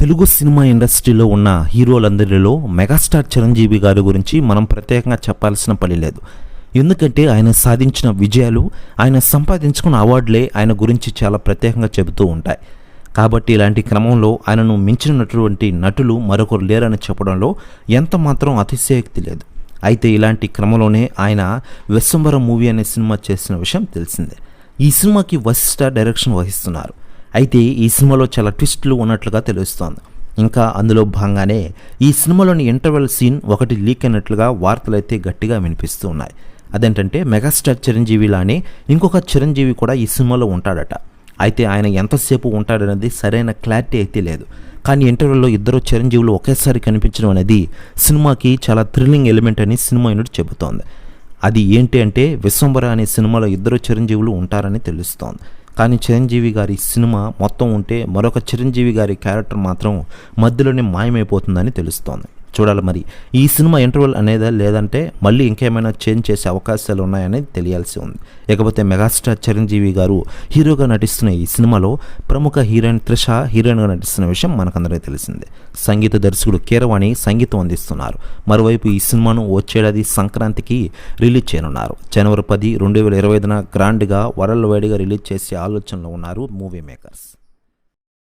Telugu cinema ఇండస్ట్రీలో ఉన్న హీరోలందరిలో megastar Chiranjeevi గారి గురించి మనం ప్రత్యేకంగా చెప్పాల్సిన పని లేదు. ఎందుకంటే ఆయన సాధించిన విజయాలు ఆయన సంపాదించుకున్న అవార్డులే ఆయన గురించి చాలా ప్రత్యేకంగా చెబుతూ ఉంటాయి. కాబట్టి ఇలాంటి క్రమంలో ఆయనను మించినటువంటి నటులు మరొకరు లేరని చెప్పడంలో ఎంత మాత్రం అతిశయోక్తి లేదు. అయితే ఇలాంటి క్రమంలోనే ఆయన విశ్వంబరం మూవీ అనే సినిమా చేసిన విషయం తెలిసిందే. ఈ సినిమాకి వశిష్ఠ డైరెక్షన్ వహిస్తున్నారు. అయితే ఈ సినిమాలో చాలా ట్విస్టులు ఉన్నట్లుగా తెలుస్తోంది. ఇంకా అందులో భాగంగానే ఈ సినిమాలోని ఇంటర్వెల్ సీన్ ఒకటి లీక్ అయినట్లుగా వార్తలు అయితే గట్టిగా వినిపిస్తూ ఉన్నాయి అదేంటంటే మెగాస్టార్ చిరంజీవి లానే ఇంకొక చిరంజీవి కూడా ఈ సినిమాలో ఉంటాడట. అయితే ఆయన ఎంతసేపు ఉంటాడనేది సరైన క్లారిటీ అయితే లేదు. కానీ ఇంటర్వ్యూలో ఇద్దరు చిరంజీవులు ఒకేసారి కనిపించడం అనేది సినిమాకి చాలా థ్రిల్లింగ్ ఎలిమెంట్ అని సినిమా యూనిట్ చెబుతోంది. అది ఏంటి అంటే విశ్వంబర అనే సినిమాలో ఇద్దరు చిరంజీవులు ఉంటారని తెలుస్తోంది. కానీ చిరంజీవి గారి సినిమా మొత్తం ఉంటే మరొక చిరంజీవి గారి క్యారెక్టర్ మాత్రం మధ్యలోనే మాయమైపోతుందని తెలుస్తోంది. చూడాలి మరి. ఈ సినిమా ఇంటర్వెల్ అనేదా లేదంటే మళ్ళీ ఇంకేమైనా చేంజ్ చేసే అవకాశాలు ఉన్నాయని తెలియాల్సి ఉంది. ఇకపోతే మెగాస్టార్ చిరంజీవి గారు హీరోగా నటిస్తున్న ఈ సినిమాలో ప్రముఖ హీరోయిన్ త్రిష హీరోయిన్గా నటిస్తున్న విషయం మనకందరికీ తెలిసిందే. సంగీత దర్శకుడు కీరవాణి సంగీతం అందిస్తున్నారు. మరోవైపు ఈ సినిమాను వచ్చేడాది సంక్రాంతికి రిలీజ్ చేయనున్నారు. జనవరి పది రెండు వేల ఇరవై ఐదున గ్రాండ్గా వరల్డ్ వైడ్గా రిలీజ్ చేసే ఆలోచనలో ఉన్నారు మూవీ మేకర్స్